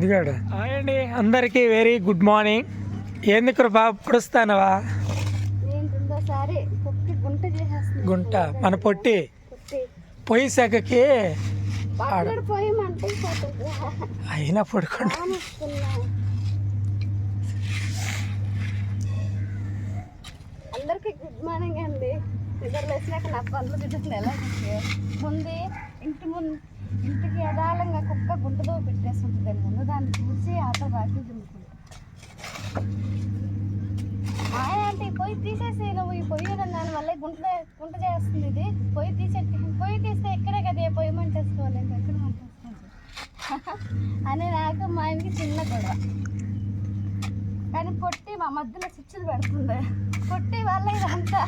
దిగాడు. అండి. అందరికీ వెరీ గుడ్ మార్నింగ్. ఎందుకు కృపా? పొడుస్తానవా? ఏంటుందో సరే కుక్కి గుంట మన పొట్టి. పొయ్యి పోతుంది అయినా పడుకోండి. కానొస్తున్నా అందరికి గుడ్ మార్నింగ్ అండి. నిద్ర లేచినాక నా పనులు తిట్టుకుని ఎలా? ముందు ఇంటి ముందు ఇంటికి యథాలంగా కుక్క గుంటతో పెట్టేస్తుంటుంది. ముందు దాన్ని చూసి ఆటో బాకీ దుమ్ముకుంటా అంటే పొయ్యి తీసేసి నువ్వు ఈ పొయ్యి దాని వల్ల గుంట గుంట చేస్తుంది ఇది. పొయ్యి తీసే పొయ్యి తీస్తే ఎక్కడే కదా ఏ పొయ్యి మంటేసుకోవాలి? ఎక్కడ మంటేసుకోవాలి? అని నాకు మా ఆయనకి చిన్న గొడవ. కానీ పొట్టి మా మధ్యలో చిచ్చులు పెడుతుంది. పొట్టి వాళ్ళ ఇదంతా.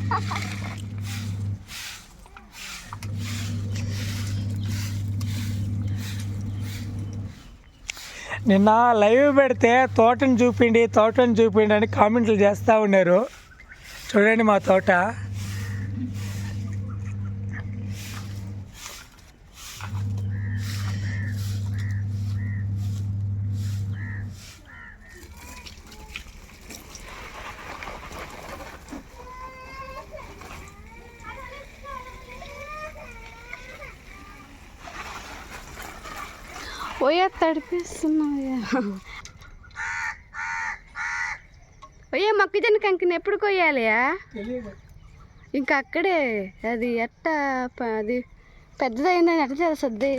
నిన్న లైవ్ పెడితే తోటను చూపిండి తోటను చూపిండి అని కామెంట్లు చేస్తూ ఉన్నారు. చూడండి మా తోట. పోయా తడిపిస్తున్నాయా పోయా మొక్కజొన్న కంకిని ఎప్పుడు కొయ్యాలియా ఇంకా అక్కడే. అది ఎట్ట అది పెద్దదైందని ఎట్ట తెలుస్తుంది?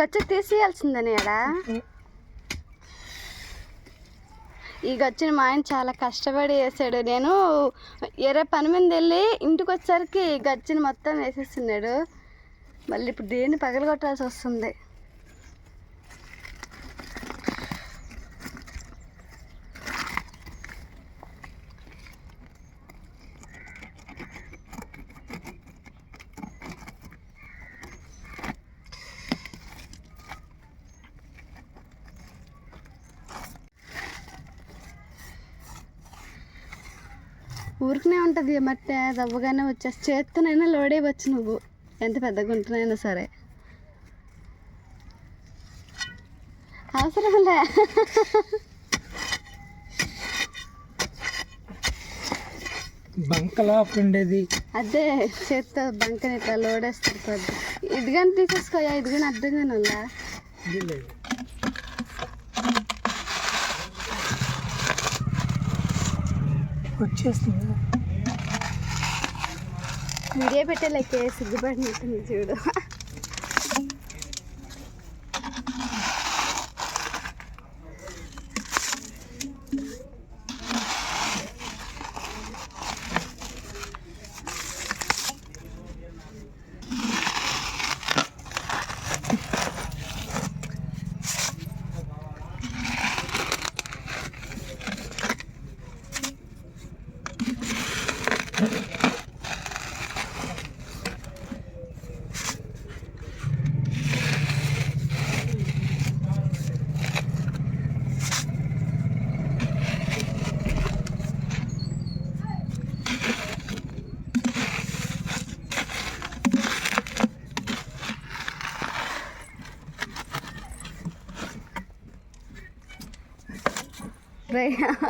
గచ్చ తీసేయాల్సిందని ఎడా ఈ గచ్చుని మా ఆయన చాలా కష్టపడి వేసాడు. నేను ఎరే పని మీద వెళ్ళి ఇంటికి వచ్చేసరికి ఈ గచ్చుని మొత్తం వేసేస్తున్నాడు. మళ్ళీ ఇప్పుడు దేన్ని పగలగొట్టాల్సి వస్తుంది? ఊరికనే ఉంటుంది మట్టి దవ్వగానే వచ్చేసి చేత్తోనైనా లోడే వచ్చు నువ్వు. ఎంత పెద్దగా ఉంటున్నాయినా సరే. అవసరంలే బంకలా ఉండేది అదే చేత్తో బంకని ఇట్లా లోడేస్తారు పెద్ద ఇదిగాని తీసేసుకోయా ఇదిగాని అర్థంగానే ఉందా? ఇది లేదు. వచ్చేస్తుంది. వీడియో పెట్టే లెక్క సిగ్గుపడినట్టుంది చూడు. Yeah.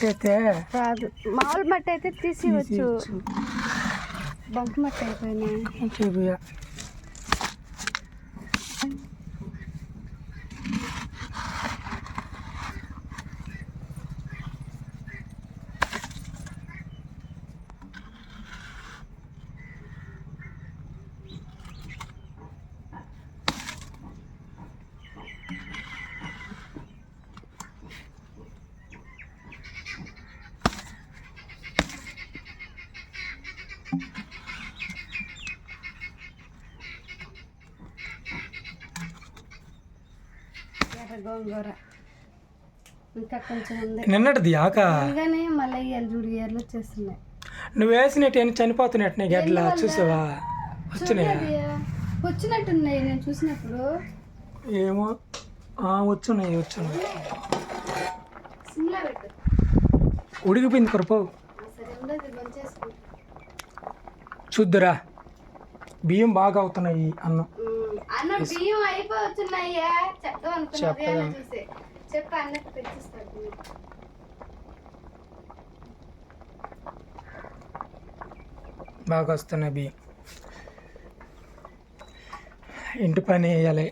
మట్టి అయితే రాదు మామూలు మట్టి అయితే తీసివచ్చు. బంక్ మట్టి అయిపోయినాయి చూపియా. గోంగూర ఇంకా కొంచెం ఉంది. నిన్నటిది ఆక? కానీ మళ్ళీ ఇయ్యాలి చూడు ఇయర్లు వచ్చేస్తున్నాయి. నువ్వు వేసినట్టు చనిపోతున్నట్టు నీకు ఎట్లా చూసావా? వచ్చినాయా. వచ్చినట్టున్నాయి నేను చూసినప్పుడు. ఏమో? ఆ, వచ్చున్నాయి వచ్చున్నాయి. ఉడికిపోయింది కరుపు చూద్దురా. బియ్యం బాగా అవుతున్నాయి అన్నం. అన్న బియ్యం అయిపోతున్నాయ్యా చెప్తాం అనుకున్నా చెప్పదా. ఉదయాన్నే చూసి. చెప్పి అన్నట్టు తెచ్చిస్తాడు బియ్యం. బాగా వస్తున్నాయి బియ్యం. ఇంటి పని వేయాలి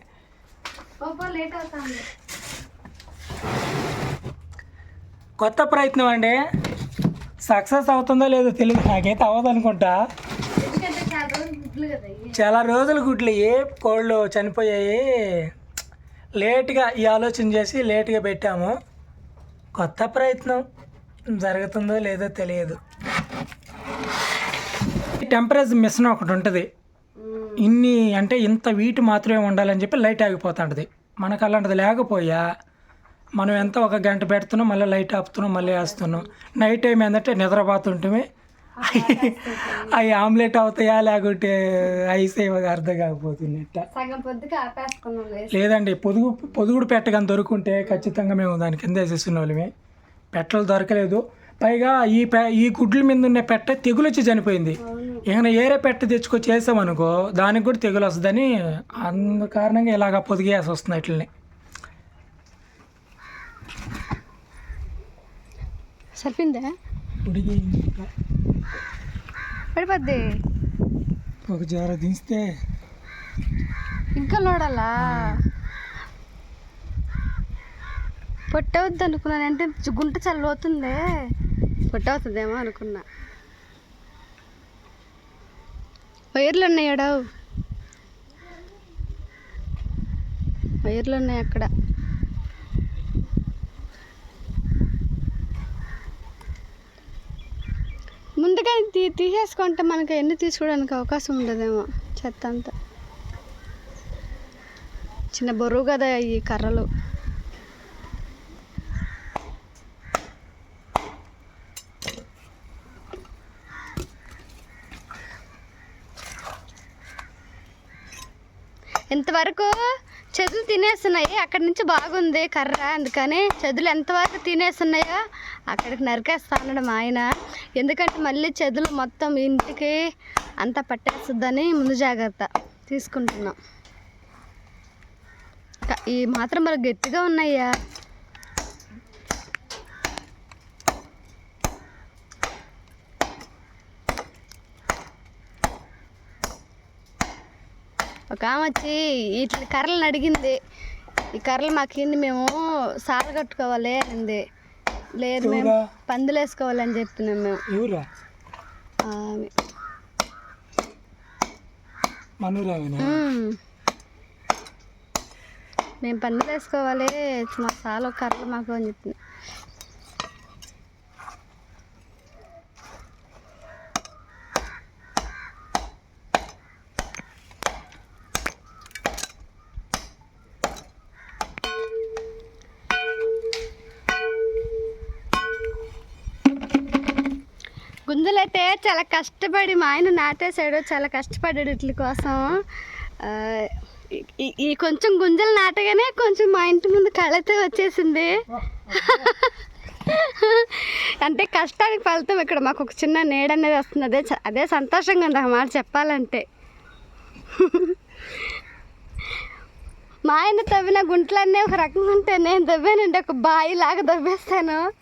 కొత్త ప్రయత్నం అండి. సక్సెస్ అవుతుందో లేదో తెలియదు నాకైతే అవ్వదు అనుకుంటా చాలా రోజులు గుడ్లు ఏ కోళ్ళు చనిపోయాయి. లేట్గా ఈ ఆలోచన చేసి లేట్గా పెట్టాము. కొత్త ప్రయత్నం జరుగుతుందో లేదో తెలియదు. టెంపరేచర్ మిషన్ ఒకటి ఉంటుంది. ఇన్ని అంటే ఇంత వీటి మాత్రమే ఉండాలని చెప్పి లైట్ ఆగిపోతుంటుంది. మనకు అలాంటిది లేకపోయా మనం ఎంత ఒక గంట పెడుతున్నాం మళ్ళీ లైట్ ఆపుతున్నాం మళ్ళీ వేస్తున్నాం. నైట్ టైం ఏంటంటే నిద్రపోతుంటే అవి ఆమ్లెట్ అవుతాయా లేకుంటే ఐస్ ఏమో అర్థం కాకపోతుంది లేదండి పొదుగు పొదుగుడు పెట్టగాని దొరుకుంటే ఖచ్చితంగా మేము దాని కింద వేసేసిన వాళ్ళమే పెట్టలు దొరకలేదు. పైగా ఈ పె ఈ గుడ్ల మీద ఉన్న పెట్ట తెగులు వచ్చి చనిపోయింది. ఏమైనా ఏరే పెట్ట తెచ్చుకొచ్చి వేసామనుకో దానికి కూడా తెగులు వస్తుందని అందు కారణంగా ఇలాగ పొదిగేసి వస్తుంది ఇట్లని. సరిపోయిందా? ఉడికి పడిపోద్ది. ఒక జ్వర దించితే ఇంకా లోడాలా? పొట్టవద్దు అనుకున్నాను. అంటే గుంట చల్లవుతుందే పొట్టవుతుందేమో అనుకున్నా. వైర్లు ఉన్నాయి ఎడవు వైర్లు ఉన్నాయి అక్కడ. ముందుగా తీ తీసేసుకుంటే మనకి ఎన్ని తీసుకోవడానికి అవకాశం ఉండదేమో చెత్త అంతా. చిన్న బరువు కదా ఈ కర్రలు. ఇంతవరకు చెదులు తినేస్తున్నాయి. అక్కడి నుంచి బాగుంది కర్ర. అందుకని చెదులు ఎంతవరకు తినేస్తున్నాయో అక్కడికి నరికేస్తా అన్నాడు మా ఆయన. ఎందుకంటే మళ్ళీ చెదులు మొత్తం ఇంటికి అంతా పట్టేస్తుందని ముందు జాగ్రత్త తీసుకుంటున్నాం. ఈ మాత్రం మరి గట్టిగా ఉన్నాయ్యా. ఒక ఆమె వచ్చి ఇట్లా కర్రలను అడిగింది. ఈ కర్రలు మాకింది మేము సాల కట్టుకోవాలి అనింది. లేదు మేము? పందులు వేసుకోవాలని చెప్పినాం మేము ఎవరా మ్మ్. పందులు వేసుకోవాలి మా సాల కర్రలు మాకు అని చెప్పింది అయితే చాలా కష్టపడి మా ఆయన నాటేశాడు చాలా కష్టపడ్డాడు ఇట్ల కోసం. ఈ- కొంచెం గుంజలు నాటగానే కొంచెం మా ఇంటి ముందు కళతో వచ్చేసింది. అంటే కష్టానికి ఫలితం ఇక్కడ మాకు ఒక చిన్న నీడ అనేది వస్తుంది. అదే చ- అదే సంతోషంగా ఉంది ఆ మాట చెప్పాలంటే. మా ఆయన తవ్విన గుంటలన్నీ ఒక రకంగా ఉంటే నేను తవ్వానండి ఒక బావి లాగా తవ్వేస్తాను.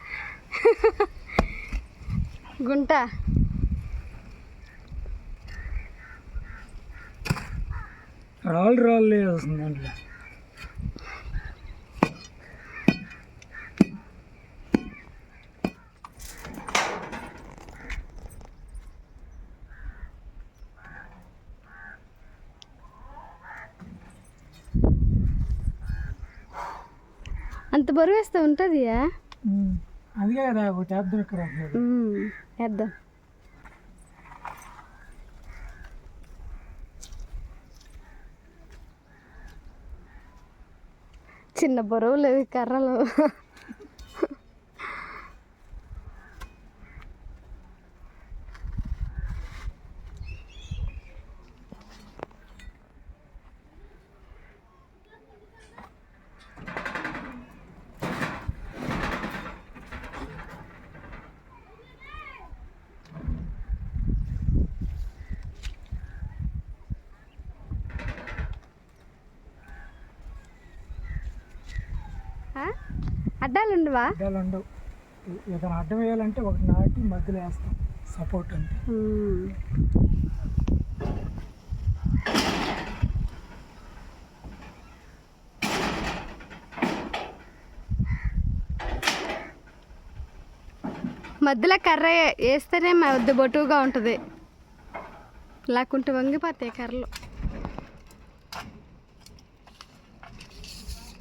గుంట. రాళ్ళు రాళ్ళు వస్తుంది దాంట్లో. అంత బరువు వేస్తే ఉంటుంది అందుకే కదా ఒక ట్యాబ్ దొరకరాదు వేద్దాం చిన్న బరువులు ఇవి కర్రలు ఆ? అడ్డాలు ఉండవా అడ్డాలు ఉండవు ఏదైనా అడ్డం వేయాలంటే ఒకటి నాటి మధ్యలో వేస్తాం. సపోర్ట్ అంటే. మధ్యలో కర్ర వేస్తేనే మధ్య బొటుగా ఉంటుంది. లేకుంటే వంగిపోతాయి కర్రలు.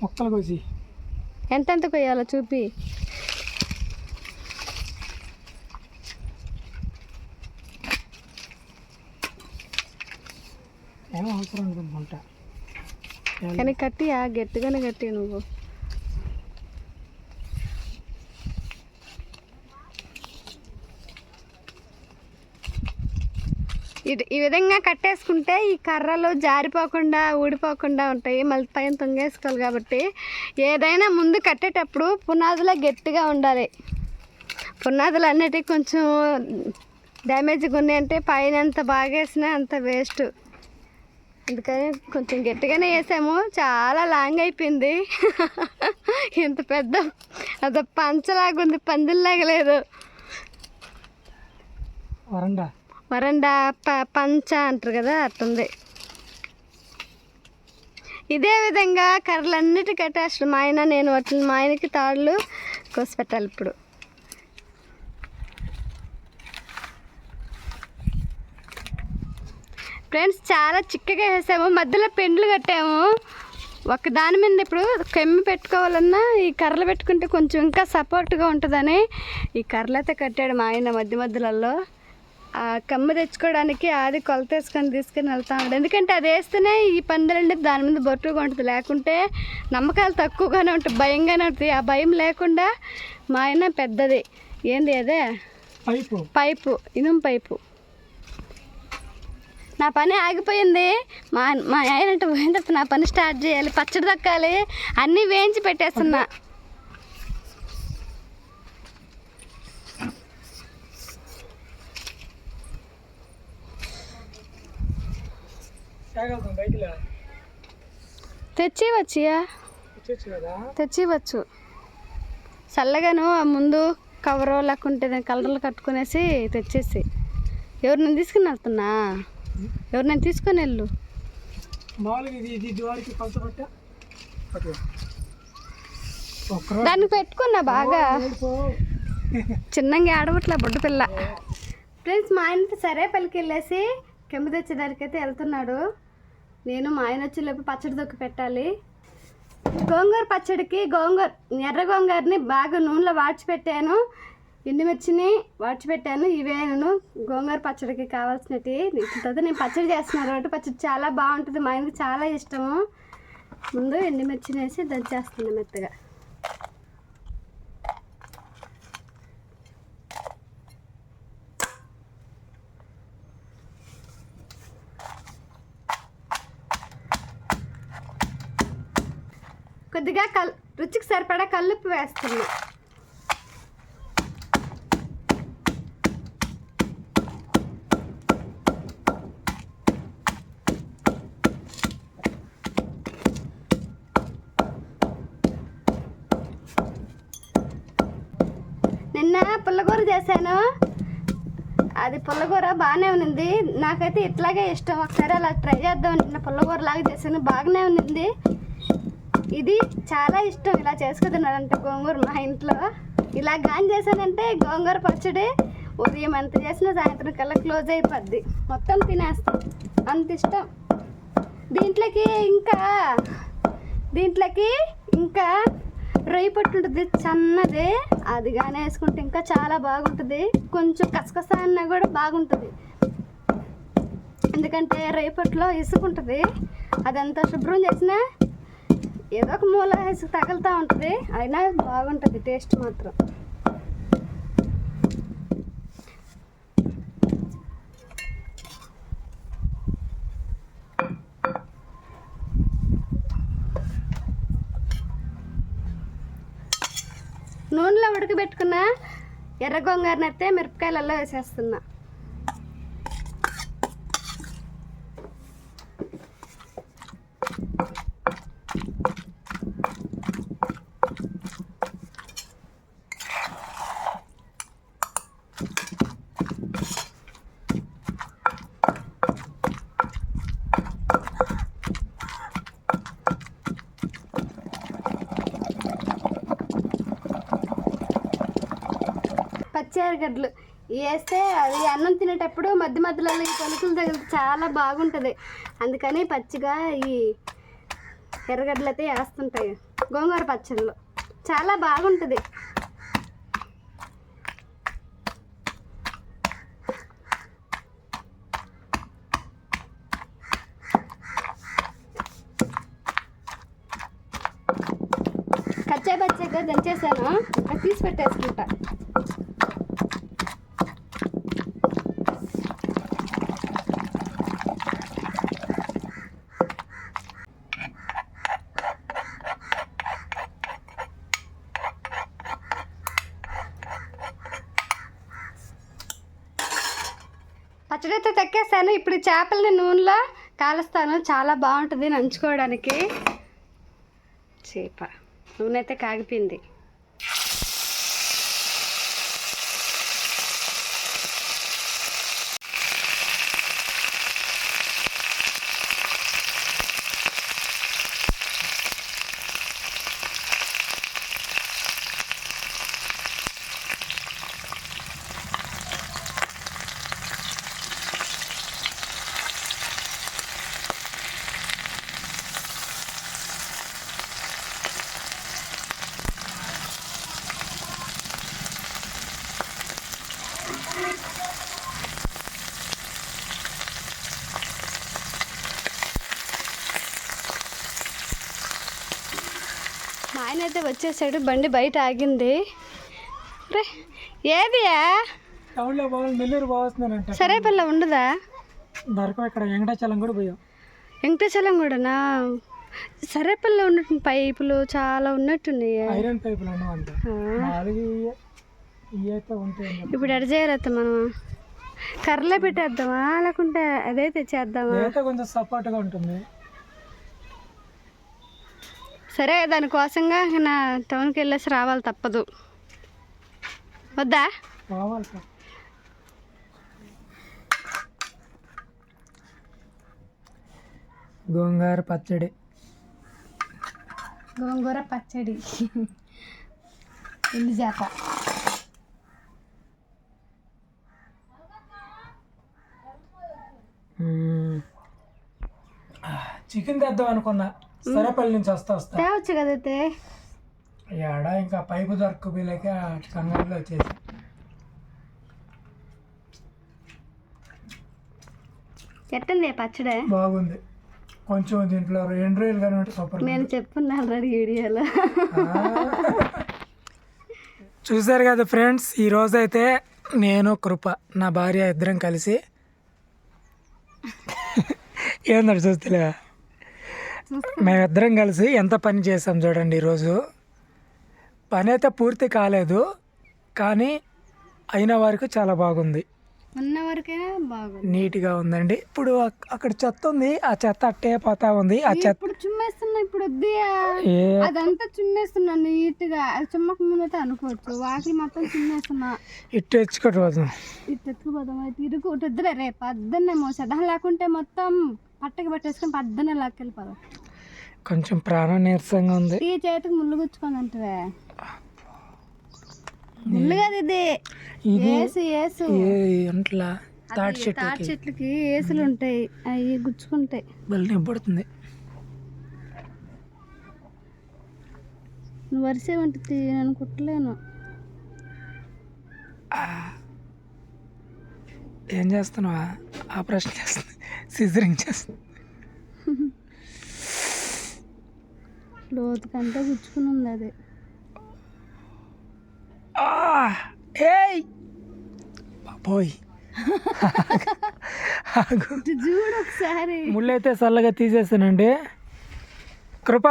మొక్కలు కోసి. ఎంతెంత కొయ్యాలో చూపి. ఏమో అవసరం అనుకుంటా కానీ కట్టియా? గట్టిగానే కట్టి నువ్వు? ఈ విధంగా కట్టేసుకుంటే ఈ కర్రలు జారిపోకుండా ఊడిపోకుండా ఉంటాయి. మళ్ళీ పైన తొంగేసుకోవాలి కాబట్టి ఏదైనా ముందు కట్టేటప్పుడు పునాదులో గట్టిగా ఉండాలి. పునాదులు అన్నిటికీ కొంచెం డ్యామేజ్గా ఉన్నాయంటే పైన ఎంత బాగా వేసినా అంత వేస్ట్ అందుకని కొంచెం గట్టిగానే వేసాము. చాలా లాంగ్ అయిపోయింది. ఇంత పెద్ద అదో పంచలాగా ఉంది పందిల్లాగా లేదు. వరండా. వరండా ప పంచ అంటారు కదా అట్టుంది. ఇదే విధంగా కర్రలన్నిటి కట్టేస్తాడు మా ఆయన నేను వాటిని మా ఆయనకి తాళ్ళు కోసి పెట్టాలి ఇప్పుడు. ఫ్రెండ్స్ చాలా చిక్కగా వేసాము మధ్యలో పెండ్లు కట్టాము. ఒక దాని మీద ఇప్పుడు కెమ్మి పెట్టుకోవాలన్నా ఈ కర్రలు పెట్టుకుంటే కొంచెం ఇంకా సపోర్ట్గా ఉంటుందని ఈ కర్రలతో కట్టాడు మా ఆయన మధ్య మధ్యలలో ఆ కమ్మ తెచ్చుకోవడానికి అది కొలత వేసుకొని తీసుకొని వెళ్తా ఉంటాడు ఎందుకంటే అది వేస్తేనే ఈ పందులంటే దాని మీద బొట్టుగా ఉంటుంది. లేకుంటే నమ్మకాలు తక్కువగానే ఉంటాయి భయంగానే ఉంటుంది ఆ భయం లేకుండా మా ఆయన పెద్దది. ఏంది అదే? పైపు. పైపు ఇనుము పైపు. నా పని ఆగిపోయింది. మా మా ఆయన అంటే పోయిన నా పని స్టార్ట్ చేయాలి. పచ్చడి దక్కాలి అన్నీ వేయించి పెట్టేస్తున్నా. తేగలుగుతాం బయటలో. తెచ్చి వచ్చియా వచ్చేచ్చు కదా? తెచ్చివచ్చు చల్లగాను ఆ ముందు కవరు లేకుంటే కలర్లు కట్టుకునేసి తెచ్చేసి. ఎవరు నేను తీసుకుని వెళ్తున్నా? ఎవరు నేను తీసుకొని వెళ్ళు. దానికి పెట్టుకున్నా బాగా. చిన్నగా ఆడబట్ల బొడ్డు పిల్ల. ఫ్రెండ్స్ మా ఆయన సరే పలికి వెళ్ళేసి కెంపు తెచ్చేదానికి అయితే వెళ్తున్నాడు. నేను మా ఆయన వచ్చి పచ్చడి దొక్కి పెట్టాలి. గోంగూర పచ్చడికి గోంగూర ఎర్ర గోంగూరని బాగా నూనెలో వాడ్చి పెట్టాను. ఎండుమిర్చిని వాడ్చి పెట్టాను ఇవే నేను గోంగూర పచ్చడికి కావాల్సినవి తర్వాత నేను పచ్చడి చేస్తున్నాను. రోడ్డు పచ్చడి చాలా బాగుంటుంది. మా ఆయనకి చాలా ఇష్టము. ముందు ఎండుమిర్చిని వేసి దంచేస్తున్నాను మెత్తగా. కొద్దిగా కల్ రుచికి సరిపడా కల్లుప్పు వేస్తుంది. నిన్న పుల్లగూర చేశాను. అది పుల్లగూర బాగానే ఉన్నింది. నాకైతే ఇట్లాగే ఇష్టం. ఒకసారి అలా ట్రై చేద్దాం నిన్న పుల్లగూర లాగా చేశాను. బాగానే ఉన్నింది. ఇది చాలా ఇష్టం. ఇలా చేసుకుతున్నారంటే గోంగూర మా ఇంట్లో. ఇలా గాని చేశానంటే గోంగూర పచ్చడి ఉదయం ఎంత చేసినా సాయంత్రం కల్లా క్లోజ్ అయిపోద్ది. మొత్తం తినేస్తాం. అంత ఇష్టం. దీంట్లోకి ఇంకా దీంట్లోకి ఇంకా రొయ్యి పట్టు ఉంటుంది చిన్నది. అది కానీ వేసుకుంటే ఇంకా చాలా బాగుంటుంది. కొంచెం కసకస అన్నా కూడా బాగుంటుంది. ఎందుకంటే రేపట్లో పట్టులో ఇసుకుంటుంది. అదంతా శుభ్రం చేసినా ఏదో ఒక మూల వేసి తగులుతూ ఉంటుంది. అయినా బాగుంటుంది టేస్ట్ మాత్రం. నూనెలో ఉడకబెట్టుకున్న ఎర్ర గొంగారని అయితే మిరపకాయలలో వేసేస్తున్నా. పచ్చి వేస్తే అది అన్నం తినేటప్పుడు మధ్య మధ్యలో ఈ పలుకులు తగిలితే చాలా బాగుంటుంది. అందుకని పచ్చిగా ఈ ఎర్రగడ్డలు అయితే వేస్తుంటాయి గోంగూర పచ్చళ్ళు. చాలా బాగుంటుంది. కచ్చా పచ్చగా దంచేసాను. అది తీసి పెట్టేసుకుంటా పచ్చడి అయితే ఇప్పుడు చేపలని చేపల్ని నూనెలో కాలుస్తాను. చాలా బాగుంటుంది నంచుకోవడానికి. చేప. నూనె అయితే కాగిపోయింది మా ఆయన అయితే వచ్చేసాడు. బండి బయట ఆగింది. రే ఏదియా? టౌన్లో బాగా నెల్లూరు బాగుస్తున్నారంట సరే పిల్ల ఉండదా? దొరకవు ఇక్కడ వెంకటాచలం కూడా పోయాం. వెంకటేశ్వరం కూడానా? సరే పిల్ల ఉన్నట్టు పైపులు చాలా ఉన్నట్టున్నాయి. ఐరన్ పైపులు ఇప్పుడు ఎడ చేయరత్త మనం కర్రలే పెట్టేద్దామా? లేకుంటే అదే తెచ్చేద్దామా? కొంచెం సపోర్ట్గా ఉంటుంది. సరే దానికోసంగా నా టౌన్కి వెళ్ళేసి రావాలి తప్పదు. వద్దా? గోంగూర పచ్చడి. గోంగూర పచ్చడి. ఎండు చేప. చికెన్ తెద్దాం అనుకున్నా. సరేపల్లి నుంచి వస్తా వస్తా. తేవచ్చు కదైతే ఏడా ఇంకా పైపు దొరకపోలేక కంగారులో వచ్చేసి. ఎట్టండి పచ్చడే? బాగుంది. కొంచెం దీంట్లో రెండు రోజులు కానీ ఉంటే సూపర్ నేను చెప్పున్నా ఆల్రెడీ వీడియోలో. చూసారు కదా ఫ్రెండ్స్ ఈ రోజు అయితే నేను కృప నా భార్య ఇద్దరం కలిసి ఏందంటే చూస్తలే మేమిద్దరం కలిసి ఎంత పని చేసాం చూడండి ఈరోజు. పని అయితే పూర్తి కాలేదు కానీ అయిన వరకు చాలా బాగుంది. ఉన్న వరకైనా బాగుంది. నీట్గా ఉందండి. ఇప్పుడు అక్- అక్కడ చెత్త ఉంది ఆ చెత్త అట్టే పోతా ఉంది. ఆ చెత్త ఇప్పుడు చుమ్మేస్తున్నా ఇప్పుడు వద్దియా ఏ అదంతా చుమ్మేస్తున్నా నీట్గా అది చుమ్మక ముందైతే అనుకోవచ్చు. వాకిలి మొత్తం చుమ్మేస్తున్నా. ఇటు తెచ్చుకోవద్దు ఇటు ఎత్తుకుపోదాం. అయితే ఇరుకు ఒకటి వద్దులే రేపు పద్దన్నే మోసేద్దాం. లేకుంటే మొత్తం పట్టకి పట్టేసుకొని పద్దన్నే లాక్కెళ్ళిపోదాం. కొంచెం ప్రాణం నీరసంగా ఉంది. ఈ చేతికి ముళ్ళు గుచ్చుకొని అంటే ముళ్ళు కదా ఇది ఏసు ఏసు. అంట్లా తాటి చెట్టు తాటి చెట్లకి ఏసులు ఉంటాయి అవి గుచ్చుకుంటాయి. బలి నింపడుతుంది నువ్వు వరిసే ఉంటుంది నేను కుట్టలేను. ఏం చేస్తున్నావా? ఆపరేషన్ చేస్తుంది. సిజరింగ్ చేస్తుంది. లోతు కంటే గుచ్చుకుని ఉంది అది. ఏయ్! బాబోయ్. చూడు ఒకసారి. ముళ్ళైతే చల్లగా తీసేసానండి కృప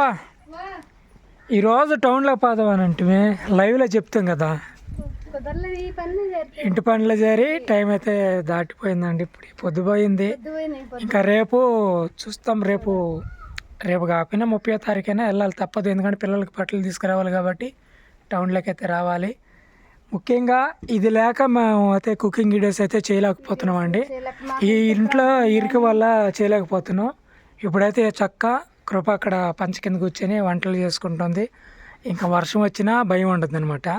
ఈరోజు టౌన్లో పోదామనంటే లైవ్లో చెప్తాం కదా. ఇంటి పనులు చేరి టైం అయితే దాటిపోయిందండి ఇప్పుడు పొద్దుపోయింది. ఇంకా రేపు చూస్తాం రేపు రేపు కాకపోయినా ముప్పై తారీఖైనా వెళ్ళాలి. తప్పదు. ఎందుకంటే పిల్లలకి బట్టలు తీసుకురావాలి కాబట్టి టౌన్లోకి అయితే రావాలి. ముఖ్యంగా ఇది లేక మేము అయితే కుకింగ్ వీడియోస్ అయితే చేయలేకపోతున్నాం అండి ఈ ఇంట్లో ఇరికి వల్ల చేయలేకపోతున్నాం. ఇప్పుడైతే చక్క కృప అక్కడ పంచ కింద కూర్చొని వంటలు చేసుకుంటుంది. ఇంకా వర్షం వచ్చినా భయం ఉండదు అనమాట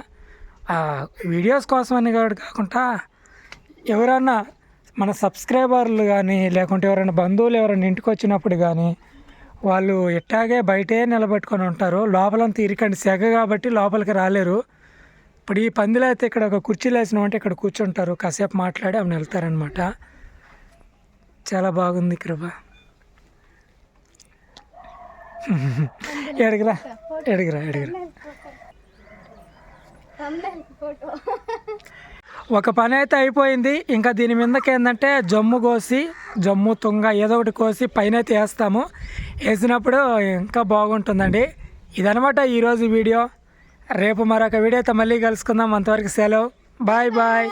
వీడియోస్ కోసం అని కాకుండా ఎవరన్నా మన సబ్స్క్రైబర్లు కానీ లేకుంటే ఎవరైనా బంధువులు ఎవరైనా ఇంటికి వచ్చినప్పుడు కానీ వాళ్ళు ఎట్టాగే బయటే నిలబెట్టుకొని ఉంటారు లోపలంతా ఇరికండి సెగ కాబట్టి లోపలికి రాలేరు ఇప్పుడు ఈ పందిలో అయితే ఇక్కడ ఒక కుర్చీలు వేసినామంటే ఇక్కడ కూర్చుంటారు కాసేపు మాట్లాడి అవి వెళ్తారనమాట చాలా బాగుంది కృప ఎడగరా ఎడగరా ఎడగరా ఒక పని అయితే అయిపోయింది. ఇంకా దీని మీదకి ఏంటంటే జమ్ము కోసి జమ్ము తుంగ ఏదో ఒకటి కోసి పైన అయితే వేస్తాము. వేసినప్పుడు ఇంకా బాగుంటుందండి. ఇదనమాట ఈరోజు వీడియో. రేపు మరొక వీడియో అయితే మళ్ళీ కలుసుకుందాం. అంతవరకు సెలవు. బాయ్. బాయ్.